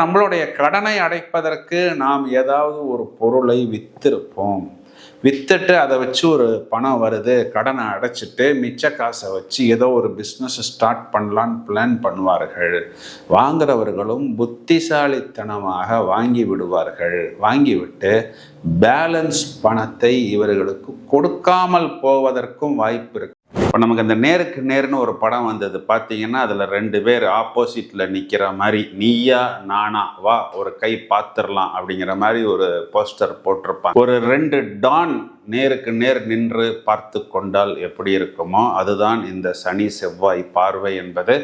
நம்மளுடைய கடனை அடைப்பதற்கு நாம் ஏதாவது ஒரு பொருளை வித்திருப்போம். வித்துட்டு அதை வச்சு ஒரு பணம் வருது கடனை அடைச்சிட்டு மிச்ச காசை வச்சு ஏதோ ஒரு பிஸ்னஸ் ஸ்டார்ட் பண்ணலான்னு பிளான் பண்ணுவார்கள். வாங்குறவர்களும் புத்திசாலித்தனமாக வாங்கி விடுவார்கள். வாங்கிவிட்டு பேலன்ஸ் பணத்தை இவர்களுக்கு கொடுக்காமல் போவதற்கும் வாய்ப்பு இருக்கு. இப்போ நமக்கு அந்த நேருக்கு நேர்னு ஒரு படம் வந்தது. பார்த்தீங்கன்னா அதில் ரெண்டு பேர் ஆப்போசிட்டில் நிற்கிற மாதிரி நீயா நானா வா ஒரு கை பார்த்துடலாம் அப்படிங்கிற மாதிரி ஒரு போஸ்டர் போட்டிருப்பாங்க. ஒரு ரெண்டு டான் நேருக்கு நேர் நின்று பார்த்து கொண்டால் எப்படி இருக்குமோ அதுதான் இந்த சனி செவ்வாய் பார்வை என்பது.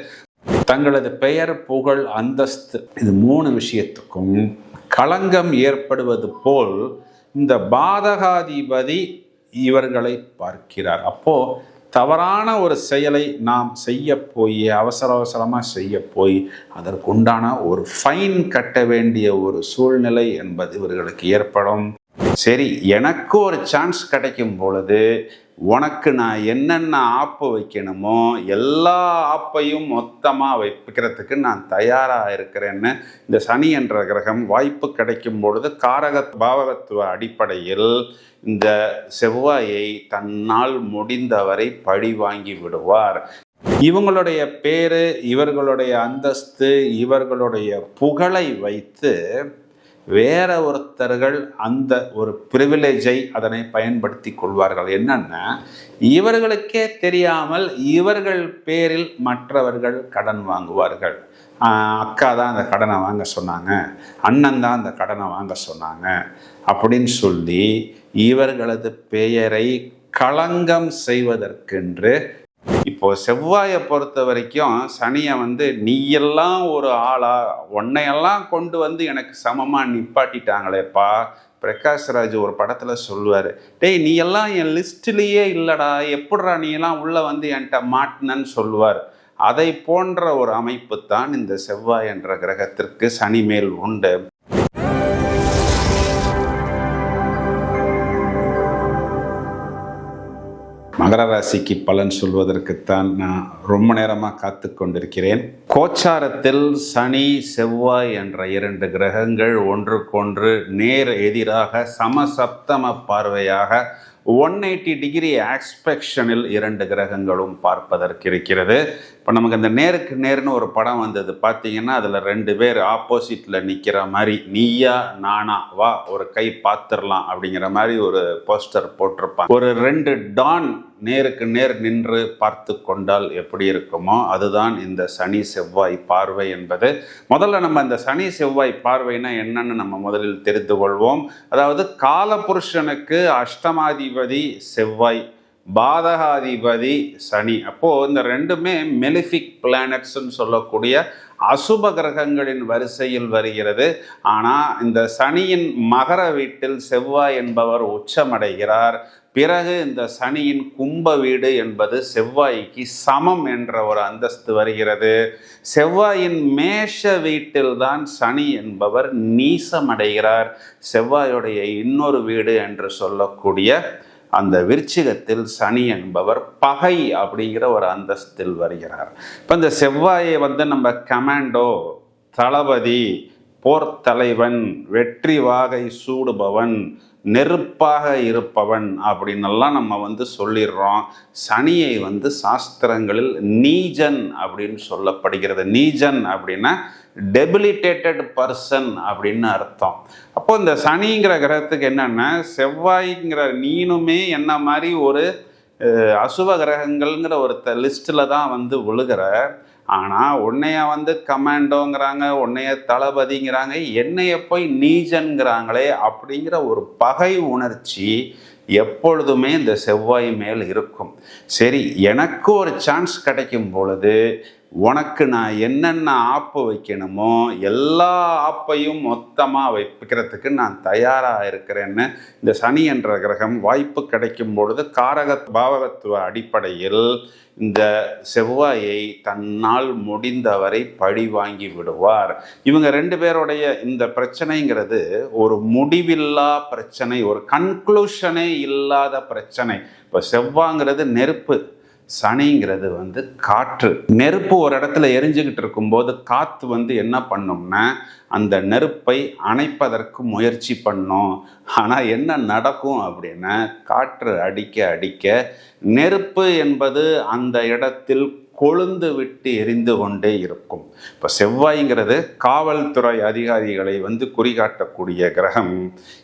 தங்களது பெயர் புகழ் அந்தஸ்து இது மூணு விஷயத்துக்கும் களங்கம் ஏற்படுவது போல் இந்த பாதகாதிபதி இவர்களை பார்க்கிறார். அப்போது தவறான ஒரு செயலை நாம் செய்ய போய் அவசர அவசரமாக செய்ய போய் அதற்குண்டான ஒரு ஃபைன் கட்ட வேண்டிய ஒரு சூழ்நிலை என்பது இவர்களுக்கு ஏற்படும். சரி எனக்கு ஒரு சான்ஸ் கிடைக்கும் பொழுது உனக்கு நான் என்னென்ன ஆப்பு வைக்கணுமோ எல்லா ஆப்பையும் மொத்தமாக வைக்கிறதுக்கு நான் தயாராக இருக்கிறேன்னு இந்த சனி என்ற கிரகம் வாய்ப்பு கிடைக்கும் பொழுது காரக பாவகத்துவ அடிப்படையில் இந்த செவ்வாயை தன்னால் முடிந்தவரை பழி வாங்கி விடுவார். இவங்களுடைய பேரு இவர்களுடைய அந்தஸ்து இவர்களுடைய புகழை வைத்து வேற ஒருத்தர்கள் அந்த ஒரு பிரிவிலேஜை அதனை பயன்படுத்தி கொள்வார்கள். என்னன்னா இவர்களுக்கே தெரியாமல் இவர்கள் பேரில் மற்றவர்கள் கடன் வாங்குவார்கள். அக்கா தான் அந்த கடனை வாங்க சொன்னாங்க. அண்ணன் தான் அந்த கடனை வாங்க சொன்னாங்க. அப்படின்னு சொல்லி இவர்களது பெயரை களங்கம் செய்வதற்கென்று இப்போது செவ்வாயை பொறுத்த வரைக்கும் சனியை வந்து நீயெல்லாம் ஒரு ஆளா உன்னையெல்லாம் கொண்டு வந்து எனக்கு சமமாக நிப்பாட்டிட்டாங்களேப்பா. பிரகாஷ்ராஜ் ஒரு படத்தில் சொல்லுவார் டேய் நீ எல்லாம் என் லிஸ்ட்லேயே இல்லைடா எப்படிடா நீ எல்லாம் உள்ளே வந்து என்கிட்ட மாட்டினன்னு சொல்லுவார். அதை போன்ற ஒரு அமைப்பு தான் இந்த செவ்வாய் என்ற கிரகத்திற்கு சனி மேல் உண்டு. மகர ராசிக்கு பலன் சொல்வதற்குத்தான் நான் ரொம்ப நேரமாக காத்து கொண்டிருக்கிறேன். கோச்சாரத்தில் சனி செவ்வாய் என்ற இரண்டு கிரகங்கள் ஒன்றுக்கொன்று நேர் எதிராக சமசப்தம பார்வையாக ஒன் எயிட்டி டிகிரி ஆக்ஸ்பெக்ஷனில் இரண்டு கிரகங்களும் பார்ப்பதற்கு இருக்கிறது. இப்போ நமக்கு அந்த நேருக்கு நேர்னு ஒரு படம் வந்தது. பார்த்தீங்கன்னா அதில் ரெண்டு பேர் ஆப்போசிட்டில் நிற்கிற மாதிரி நீயா நானா வா ஒரு கை பார்த்துடலாம் அப்படிங்கிற மாதிரி ஒரு போஸ்டர் போட்டிருப்பாங்க. ஒரு ரெண்டு டான் நேருக்கு நேர் நின்று பார்த்து கொண்டால் எப்படி இருக்குமோ அதுதான் இந்த சனி செவ்வாய் பார்வை என்பது. முதல்ல நம்ம இந்த சனி செவ்வாய் பார்வைனா என்னன்னு நம்ம முதலில் தெரிந்து கொள்வோம். அதாவது காலபுருஷனுக்கு அஷ்டமாதிபதி செவ்வாய் பாதகாதிபதி சனி. அப்போது இந்த ரெண்டுமே மெலிஃபிக் பிளானட்ஸ்ன்னு சொல்லக்கூடிய அசுப கிரகங்களின் வரிசையில் வருகிறது. ஆனால் இந்த சனியின் மகர வீட்டில் செவ்வாய் என்பவர் உச்சமடைகிறார். பிறகு இந்த சனியின் கும்ப வீடு என்பது செவ்வாய்க்கு சமம் என்ற ஒரு அந்தஸ்து வருகிறது. செவ்வாயின் மேஷ வீட்டில்தான் சனி என்பவர் நீசமடைகிறார். செவ்வாயுடைய இன்னொரு வீடு என்று சொல்லக்கூடிய அந்த விருச்சிகத்தில் சனி என்பவர் பகை அப்படிங்கிற ஒரு அந்தஸ்தில் வருகிறார். இப்போ இந்த செவ்வாயை வந்து நம்ம கமாண்டோ தளபதி போர் தலைவன் வெற்றி வாகை சூடுபவன் நெருப்பாக இருப்பவன் அப்படின்னெல்லாம் நம்ம வந்து சொல்லிடுறோம். சனியை வந்து சாஸ்திரங்களில் நீஜன் அப்படின்னு சொல்லப்படுகிறது. நீஜன் அப்படின்னா டெபிலிட்டேட்டட் பர்சன் அப்படின்னு அர்த்தம். அப்போ இந்த சனிங்கிற கிரகத்துக்கு என்னென்னா செவ்வாய்ங்கிற நீனுமே என்ன மாதிரி ஒரு அசுவ கிரகங்கள்ங்கிற ஒரு லிஸ்ட்டில் தான் வந்து விழுகிற. ஆனால் உன்னைய வந்து கமாண்டோங்கிறாங்க உன்னைய தளபதிங்கிறாங்க என்னைய போய் நீஜன்கிறாங்களே அப்படிங்கிற ஒரு பகை உணர்ச்சி எப்பொழுதுமே இந்த செவ்வாய் மேல் இருக்கும். சரி எனக்கு ஒரு சான்ஸ் கிடைக்கும் பொழுது உனக்கு நான் என்னென்ன ஆப்பு வைக்கணுமோ எல்லா ஆப்பையும் மொத்தமாக வைக்கிறதுக்கு நான் தயாராக இருக்கிறேன்னு இந்த சனி என்ற கிரகம் வாய்ப்பு கிடைக்கும் பொழுது காரக பாவகத்துவ அடிப்படையில் இந்த செவ்வாயை தன்னால் முடிந்தவரை பழி வாங்கி விடுவார். இவங்க ரெண்டு பேருடைய இந்த பிரச்சனைங்கிறது ஒரு முடிவில்லா பிரச்சனை ஒரு கன்க்ளூஷனே இல்லாத பிரச்சனை. இப்போ செவ்வாங்கிறது நெருப்பு. சனிங்கிறது வந்து காற்று. நெருப்பு ஒரு இடத்துல எரிஞ்சுக்கிட்டு இருக்கும்போது காற்று வந்து என்ன பண்ணும்னா அந்த நெருப்பை அணைப்பதற்கு முயற்சி பண்ணும். ஆனால் என்ன நடக்கும் அப்படின்னா காற்று அடிக்க அடிக்க நெருப்பு என்பது அந்த இடத்தில் கொழுந்து விட்டு எரிந்து கொண்டே இருக்கும். இப்போ செவ்வாய்ங்கிறது காவல்துறை அதிகாரிகளை வந்து குறிகாட்டக்கூடிய கிரகம்.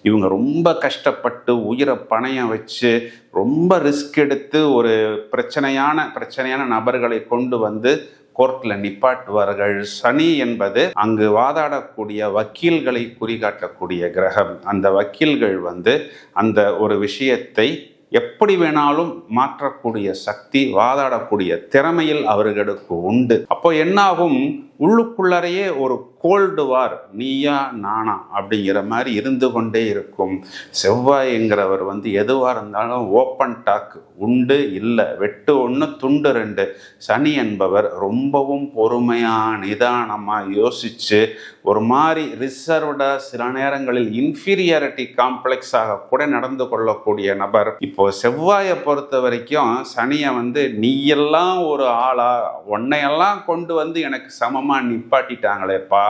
இவங்க ரொம்ப கஷ்டப்பட்டு உயிரை பணையம் வச்சு ரொம்ப ரிஸ்க் எடுத்து ஒரு பிரச்சனையான பிரச்சனையான நபர்களை கொண்டு வந்து கோர்ட்டில் நிப்பாட்டுவார்கள். சனி என்பது அங்கு வாதாடக்கூடிய வக்கீல்களை குறிகாட்டக்கூடிய கிரகம். அந்த வக்கீல்கள் வந்து அந்த ஒரு விஷயத்தை எப்படி வேணாலும் மாற்றக்கூடிய சக்தி வாதாடக்கூடிய திறமையில் அவர்களுக்கு உண்டு. அப்போ என்னாகும்? உள்ளுக்குள்ளறையே ஒரு கோல்டு வார் நீயா நானா அப்படிங்கிற மாதிரி இருந்து கொண்டே இருக்கும். செவ்வாய்ங்கிறவர் வந்து எதுவாக இருந்தாலும் ஓப்பன் டாக் உண்டு இல்லை. வெட்டு ஒன்று துண்டு ரெண்டு. சனி என்பவர் ரொம்பவும் பொறுமையாக நிதானமாக யோசித்து ஒரு மாதிரி ரிசர்வ்டாக சில நேரங்களில் இன்ஃபீரியாரிட்டி காம்ப்ளெக்ஸாக கூட நடந்து கொள்ளக்கூடிய நபர். இப்போ செவ்வாயை பொறுத்த வரைக்கும் சனியை வந்து நீயெல்லாம் ஒரு ஆளா உன்னையெல்லாம் கொண்டு வந்து எனக்கு சமம் அம்மா நிப்பாட்டிட்டாங்களேப்பா.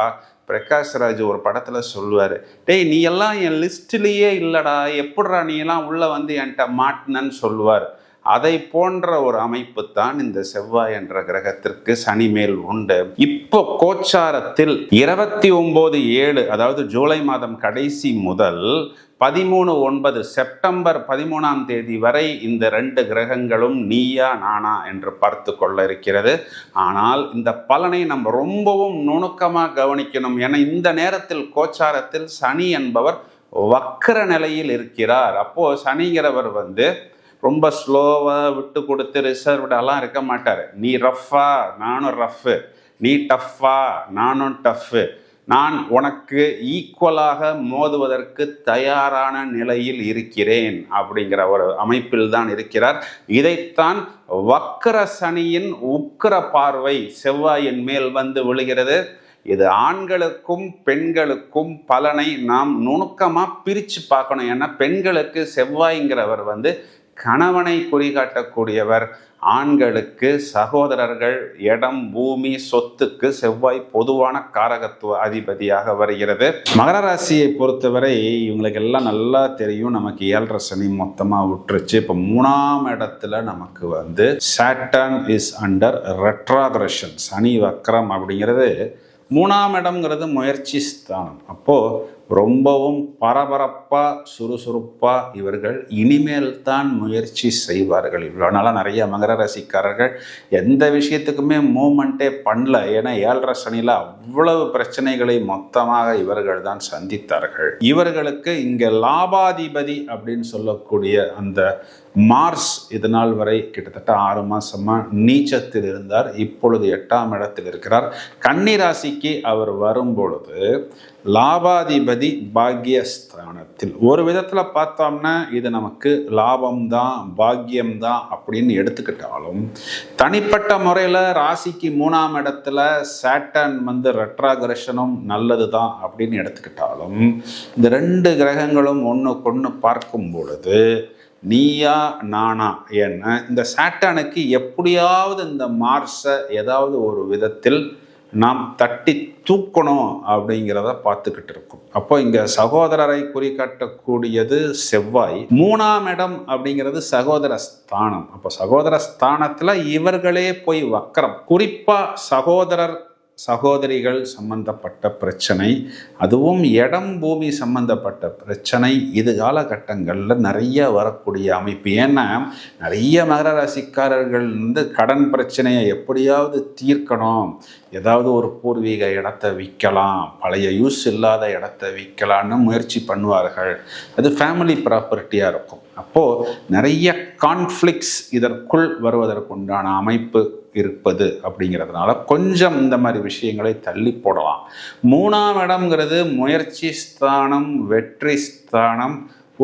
பிரகாஷ்ராஜ் ஒரு படத்தில் சொல்லுவார் டேய் நீ எல்லாம் என் லிஸ்ட்லேயே இல்லைடா எப்படிடா நீ எல்லாம் உள்ளே வந்து என்கிட்ட மாட்டினன்னு சொல்லுவார். அதை போன்ற ஒரு அமைப்பு தான் இந்த செவ்வாய் என்ற கிரகத்திற்கு சனி மேல் உண்டு. இப்போ கோச்சாரத்தில் இருபத்தி ஒன்பது ஏழு அதாவது ஜூலை மாதம் கடைசி முதல் பதிமூணு ஒன்பது செப்டம்பர் பதிமூணாம் தேதி வரை இந்த ரெண்டு கிரகங்களும் நீயா நானா என்று பார்த்து கொள்ள இருக்கிறது. ஆனால் இந்த பலனை நம்ம ரொம்பவும் நுணுக்கமாக கவனிக்கணும். ஏன்னா இந்த நேரத்தில் கோச்சாரத்தில் சனி என்பவர் வக்கர நிலையில் இருக்கிறார். அப்போ சனிங்கிறவர் வந்து ரொம்ப ஸ்லோவாக விட்டு கொடுத்து ரிசர்வ்டெல்லாம் இருக்க மாட்டார். நீ ரஃப்பா நானும் ரஃப்பு நீ டஃப்பா நானும் டஃப்பு நான் உனக்கு ஈக்குவலாக மோதுவதற்கு தயாரான நிலையில் இருக்கிறேன். அப்படிங்கிற ஒரு அமைப்பில் தான் இருக்கிறார். இதைத்தான் வக்கர சனியின் உக்கர பார்வை செவ்வாயின் மேல் வந்து விழுகிறது. இது ஆண்களுக்கும் பெண்களுக்கும் பலனை நாம் நுணுக்கமாக பிரித்து பார்க்கணும். ஏன்னா பெண்களுக்கு செவ்வாய்ங்கிறவர் வந்து கணவனை குறிகாட்டக்கூடியவர் ஆண்களுக்கு சகோதரர்கள் இடம் பூமி சொத்துக்கு செவ்வாய் பொதுவான காரகத்துவ அதிபதியாக வருகிறது. மகர ராசியை பொறுத்தவரை இவங்களுக்கு எல்லாம் நல்லா தெரியும். நமக்கு ஏழரை சனி மொத்தமாக விட்டுருச்சு இப்போ மூணாம் இடத்துல நமக்கு வந்து சாட்டன் இஸ் அண்டர் ரெட்ராகிரஷன் சனி வக்ரம் அப்படிங்கிறது மூணாம் இடம்ங்கிறது முயற்சி ஸ்தானம். அப்போது ரொம்பவும் பரபரப்பாக சுறுசுறுப்பாக இவர்கள் இனிமேல் தான் முயற்சி செய்வார்கள். இவ்வளோ நாளாக நிறைய மகர ராசிக்காரர்கள் எந்த விஷயத்துக்குமே மூமெண்ட்டே பண்ணல. ஏன்னா ஏழரை சனியில் அவ்வளவு பிரச்சனைகளை மொத்தமாக இவர்கள் தான் சந்தித்தார்கள். இவர்களுக்கு இங்கே லாபாதிபதி அப்படின்னு சொல்லக்கூடிய அந்த மார்ஸ் இது நாள் வரை கிட்டத்தட்ட ஆறு மாசமாக நீச்சத்தில் இருந்தார். இப்பொழுது எட்டாம் இடத்தில் இருக்கிறார். கன்னிராசிக்கு அவர் வரும்பொழுது லாபாதிபதி பாக்யஸ்தானத்தில். ஒரு விதத்தில் பார்த்தோம்னா இது நமக்கு லாபம்தான் பாக்கியம்தான் அப்படின்னு எடுத்துக்கிட்டாலும் தனிப்பட்ட முறையில் ராசிக்கு மூணாம் இடத்துல சேட்டன் வந்து ரெட்ராகிரஷனும் நல்லது தான் அப்படின்னு எடுத்துக்கிட்டாலும் இந்த ரெண்டு கிரகங்களும் ஒன்று கொன்று பார்க்கும் பொழுது நீயா நானா என்ன இந்த சாட்டனுக்கு எப்படியாவது இந்த மார்ஸை ஏதாவது ஒரு விதத்தில் நாம் தட்டி தூக்கணும் அப்படிங்கிறத பார்த்துக்கிட்டு இருக்கோம் அப்போ இங்க சகோதரரை குறிக்காட்டக்கூடியது செவ்வாய். மூணாம் இடம் அப்படிங்கிறது சகோதர ஸ்தானம். அப்போ சகோதர ஸ்தானத்துல இவர்களே போய் வக்கரம். குறிப்பா சகோதரர் சகோதரிகள் சம்பந்தப்பட்ட பிரச்சனை அதுவும் இடம் பூமி சம்பந்தப்பட்ட பிரச்சனை இது காலகட்டங்களில் நிறைய வரக்கூடிய அமைப்பு. ஏன்னா நிறைய மகர ராசிக்காரர்கள் வந்து கடன் பிரச்சனையை எப்படியாவது தீர்க்கணும். ஏதாவது ஒரு பூர்வீக இடத்த விற்கலாம் பழைய யூஸ் இல்லாத இடத்த விற்கலான்னு முயற்சி பண்ணுவார்கள். அது ஃபேமிலி ப்ராப்பர்ட்டியாக இருக்கும். அப்போது நிறைய கான்ஃப்ளிக்ஸ் இதற்குள் வருவதற்குண்டான அமைப்பு இருப்பது அப்படிங்கிறதுனால கொஞ்சம் இந்த மாதிரி விஷயங்களை தள்ளி போடலாம். மூணாம் இடம்ங்கிறது முயற்சி ஸ்தானம் வெற்றி ஸ்தானம்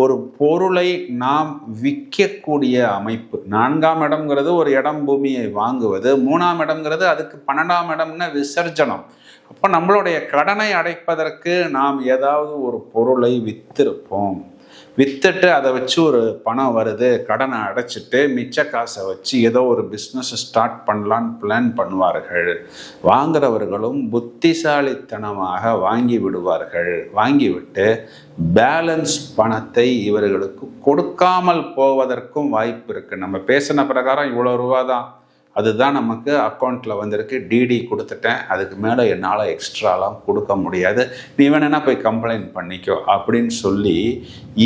ஒரு பொருளை நாம் விற்கக்கூடிய அமைப்பு. நான்காம் இடம்ங்கிறது ஒரு இடம் பூமியை வாங்குவது. மூணாம் இடம்ங்கிறது அதுக்கு பன்னெண்டாம் இடம்னா விசர்ஜனம். அப்போ நம்மளுடைய கடனை அடைப்பதற்கு நாம் ஏதாவது ஒரு பொருளை விற்றுருப்போம் வித்துட்டு அதை வச்சு ஒரு பணம் வருது கடனை அடைச்சிட்டு மிச்ச காசை வச்சு ஏதோ ஒரு பிஸ்னஸ் ஸ்டார்ட் பண்ணலான்னு பிளான் பண்ணுவார்கள். வாங்குறவர்களும் புத்திசாலித்தனமாக வாங்கி விடுவார்கள். வாங்கிவிட்டு பேலன்ஸ் பணத்தை இவர்களுக்கு கொடுக்காமல் போவதற்கும் வாய்ப்பு இருக்குது நம்ம பேசின பிரகாரம் இவ்வளோ ரூபா தான் அதுதான் நமக்கு அக்கௌண்ட்டில் வந்திருக்கு. டிடி கொடுத்துட்டேன். அதுக்கு மேலே என்னால் எக்ஸ்ட்ராலாம் கொடுக்க முடியாது. நீ வேணுன்னா போய் கம்ப்ளைண்ட் பண்ணிக்கோ அப்படின்னு சொல்லி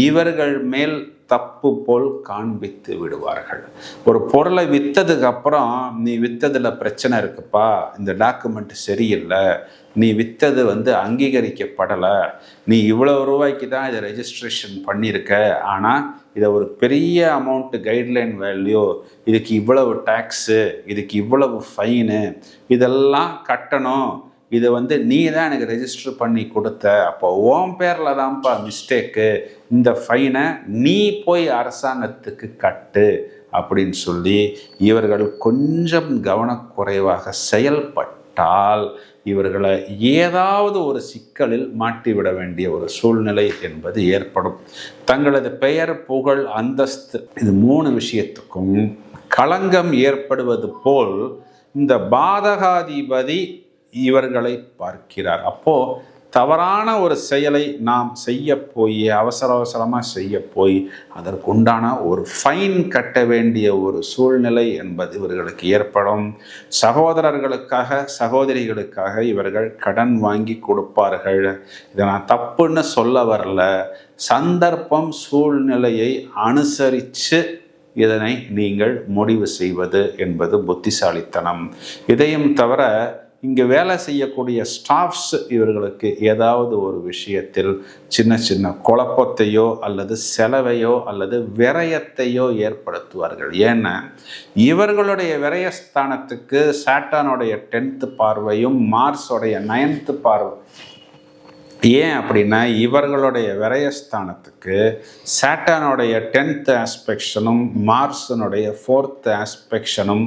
இவர்கள் மேல் தப்பு போல் காண்பித்து விடுவார்கள். ஒரு பொருளை விற்றதுக்கு அப்புறம் நீ விற்றதில் பிரச்சனை இருக்குப்பா. இந்த டாக்குமெண்ட் சரியில்லை. நீ விற்றது வந்து அங்கீகரிக்கப்படலை. நீ இவ்வளோ ரூபாய்க்கு தான் இதை ரெஜிஸ்ட்ரேஷன் பண்ணியிருக்க. ஆனால் இதை ஒரு பெரிய அமௌண்ட்டு கைட்லைன் வேல்யூ இதுக்கு இவ்வளவு டேக்ஸு இதுக்கு இவ்வளவு ஃபைனு இதெல்லாம் கட்டணும். இதை வந்து நீ தான் எனக்கு ரெஜிஸ்டர் பண்ணி கொடுத்த. அப்போ ஓம் பேரில் தான்ப்பா மிஸ்டேக்கு இந்த ஃபைனை நீ போய் அரசாங்கத்துக்கு கட்டு அப்படின்னு சொல்லி இவர்கள் கொஞ்சம் கவனக்குறைவாக செயல்பட்டு செயல்பட்டால் இவர்களை ஏதாவது ஒரு சிக்கலில் மாட்டிவிட வேண்டிய ஒரு சூழ்நிலை என்பது ஏற்படும். தங்களது பெயர் புகழ் அந்தஸ்து இது மூணு விஷயத்துக்கும் களங்கம் ஏற்படுவது போல் இந்த பாதகாதிபதி இவர்களை பார்க்கிறார். அப்போது தவறான ஒரு செயலை நாம் செய்ய போய் அவசர அவசரமாக செய்ய போய் அதற்குண்டான ஒரு ஃபைன் கட்ட வேண்டிய ஒரு சூழ்நிலை என்பது இவர்களுக்கு ஏற்படும். சகோதரர்களுக்காக சகோதரிகளுக்காக இவர்கள் கடன் வாங்கி கொடுப்பார்கள். இதை நான் தப்புன்னு சொல்ல வரல. சந்தர்ப்பம் சூழ்நிலையை அனுசரித்து இதனை நீங்கள் முடிவு செய்வது என்பது புத்திசாலித்தனம். இதையும் தவிர இங்கே வேலை செய்யக்கூடிய ஸ்டாஃப்ஸ் இவர்களுக்கு ஏதாவது ஒரு விஷயத்தில் சின்ன சின்ன குழப்பத்தையோ அல்லது செலவையோ அல்லது விரயத்தையோ ஏற்படுத்துவார்கள். ஏன்னா இவர்களுடைய விரயஸ்தானத்துக்கு சாட்டானுடைய டென்த்து பார்வையும் மார்ஸோடைய நைன்த்து பார்வை ஏன் அப்படின்னா இவர்களுடைய விரயஸ்தானத்துக்கு சேட்டனுடைய டென்த் ஆஸ்பெக்ஷனும் மார்ஸனுடைய ஃபோர்த் ஆஸ்பெக்ஷனும்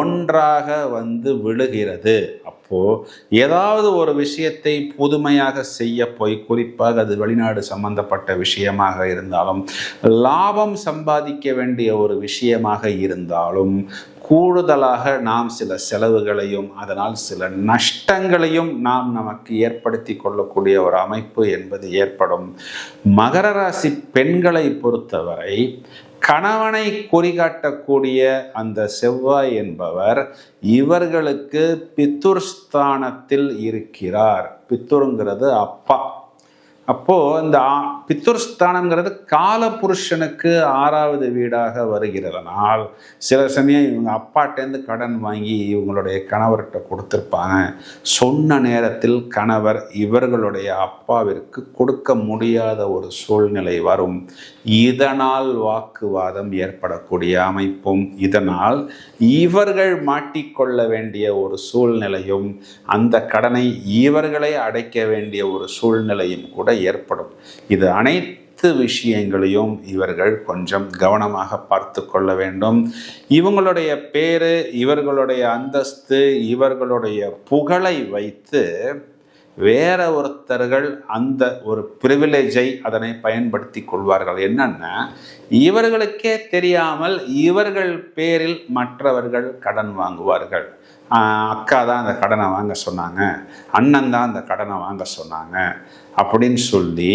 ஒன்றாக வந்து விழுகிறது. அப்போது ஏதாவது ஒரு விஷயத்தை புதுமையாக செய்ய போய் குறிப்பாக அது வெளிநாடு சம்பந்தப்பட்ட விஷயமாக இருந்தாலும் லாபம் சம்பாதிக்க வேண்டிய ஒரு விஷயமாக இருந்தாலும் கூடுதலாக நாம் சில செலவுகளையும் அதனால் சில நஷ்டங்களையும் நாம் நமக்கு ஏற்படுத்தி கொள்ளக்கூடிய ஒரு அமைப்பு என்பது ஏற்படும். மகர ராசி பெண்களை பொறுத்தவரை கணவனை குறிகாட்டக்கூடிய அந்த செவ்வாய் என்பவர் இவர்களுக்கு பித்துர் ஸ்தானத்தில் இருக்கிறார். பித்துருங்கிறது அப்பா. அப்போது இந்த பித்துர் ஸ்தானங்கிறது காலபுருஷனுக்கு ஆறாவது வீடாக வருகிறதனால் சில சமயம் இவங்க அப்பாட்டேருந்து கடன் வாங்கி இவங்களுடைய கணவர்கிட்ட கொடுத்துருப்பாங்க. சொன்ன நேரத்தில் கணவர் இவர்களுடைய அப்பாவிற்கு கொடுக்க முடியாத ஒரு சூழ்நிலை வரும். இதனால் வாக்குவாதம் ஏற்படக்கூடிய அமைப்பும் இதனால் இவர்கள் மாட்டிக்கொள்ள வேண்டிய ஒரு சூழ்நிலையும் அந்த கடனை இவர்களை அடைக்க வேண்டிய ஒரு சூழ்நிலையும் கூட ஏற்படும். இது அனைத்து விஷயங்களையும் இவர்கள் கொஞ்சம் கவனமாக பார்த்து கொள்ள வேண்டும். இவங்களுடைய பேரு இவர்களுடைய அந்தஸ்து இவர்களுடைய புகழை வைத்து வேற ஒருத்தர்கள் அந்த ஒரு பிரிவிலேஜை அதனை பயன்படுத்தி கொள்வார்கள். என்னன்னா இவர்களுக்கே தெரியாமல் இவர்கள் பேரில் மற்றவர்கள் கடன் வாங்குவார்கள். அக்கா தான் அந்த கடனை வாங்க சொன்னாங்க. அண்ணன் தான் அந்த கடனை வாங்க சொன்னாங்க. அப்படின்னு சொல்லி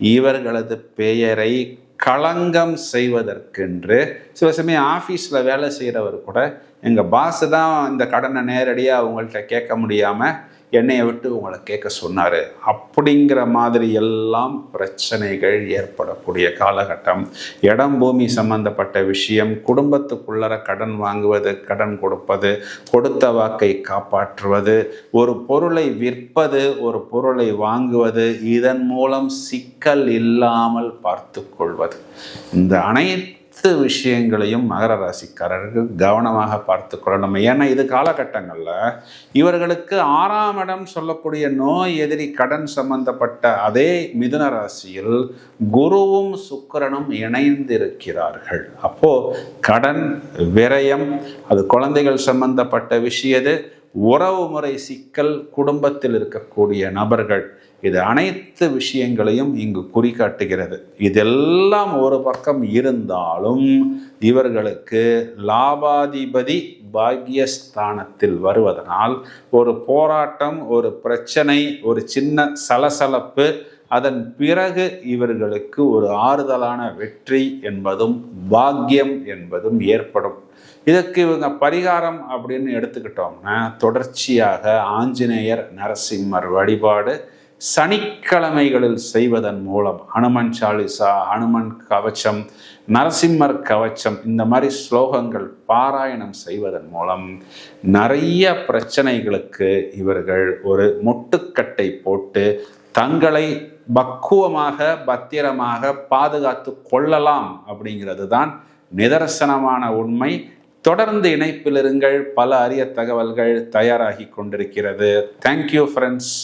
இவர்களது பெயரை களங்கம் செய்வதற்கென்று சில சமயம் ஆஃபீஸில் வேலை செய்கிறவர் கூட எங்கள் பாஸு தான் இந்த கடனை நேரடியாக அவங்கள்ட்ட கேட்க முடியாமல் என்னையை விட்டு உங்களை கேட்க சொன்னார். அப்படிங்கிற மாதிரி எல்லாம் பிரச்சனைகள் ஏற்படக்கூடிய காலகட்டம். இடம் பூமி சம்பந்தப்பட்ட விஷயம் குடும்பத்துக்குள்ளர கடன் வாங்குவது கடன் கொடுப்பது கொடுத்த வாக்கை காப்பாற்றுவது ஒரு பொருளை விற்பது ஒரு பொருளை வாங்குவது இதன் மூலம் சிக்கல் இல்லாமல் பார்த்து கொள்வது. இந்த அனைத்து அனைத்து விஷயங்களையும் மகர ராசிக்காரர்கள் கவனமாக பார்த்து கொள்ளணும். ஏன்னா இது காலகட்டங்களில் இவர்களுக்கு ஆறாம் இடம் சொல்லக்கூடிய நோய் எதிரி கடன் சம்பந்தப்பட்ட அதே மிதுன ராசியில் குருவும் சுக்கரனும் இணைந்திருக்கிறார்கள். அப்போ கடன் விரயம் அது குழந்தைகள் சம்பந்தப்பட்ட விஷயது உறவு முறை சிக்கல் குடும்பத்தில் இருக்கக்கூடிய நபர்கள் இது அனைத்து விஷயங்களையும் இங்கு குறிகாட்டுகிறது. இதெல்லாம் ஒரு பக்கம் இருந்தாலும் இவர்களுக்கு லாபாதிபதி பாக்யஸ்தானத்தில் வருவதனால் ஒரு போராட்டம் ஒரு பிரச்சனை ஒரு சின்ன சலசலப்பு அதன் பிறகு இவர்களுக்கு ஒரு ஆறுதலான வெற்றி என்பதும் பாக்கியம் என்பதும் ஏற்படும். இதற்கு இவங்க பரிகாரம் அப்படின்னு எடுத்துக்கிட்டோம்னா தொடர்ச்சியாக ஆஞ்சநேயர் நரசிம்மர் வழிபாடு சனிக்கிழமைகளில் செய்வதன் மூலம் ஹனுமன் சாலிசா ஹனுமன் கவச்சம் நரசிம்மர் கவச்சம் இந்த மாதிரி ஸ்லோகங்கள் பாராயணம் செய்வதன் மூலம் நிறைய பிரச்சனைகளுக்கு இவர்கள் ஒரு முட்டுக்கட்டை போட்டு தங்களை பக்குவமாக பத்திரமாக பாதுகாத்து கொள்ளலாம் அப்படிங்கிறது தான் நிதர்சனமான உண்மை. தொடர்ந்து இணைப்பில் இருங்கள் பல அரிய தகவல்கள் தயாராகி கொண்டிருக்கிறது. Thank you friends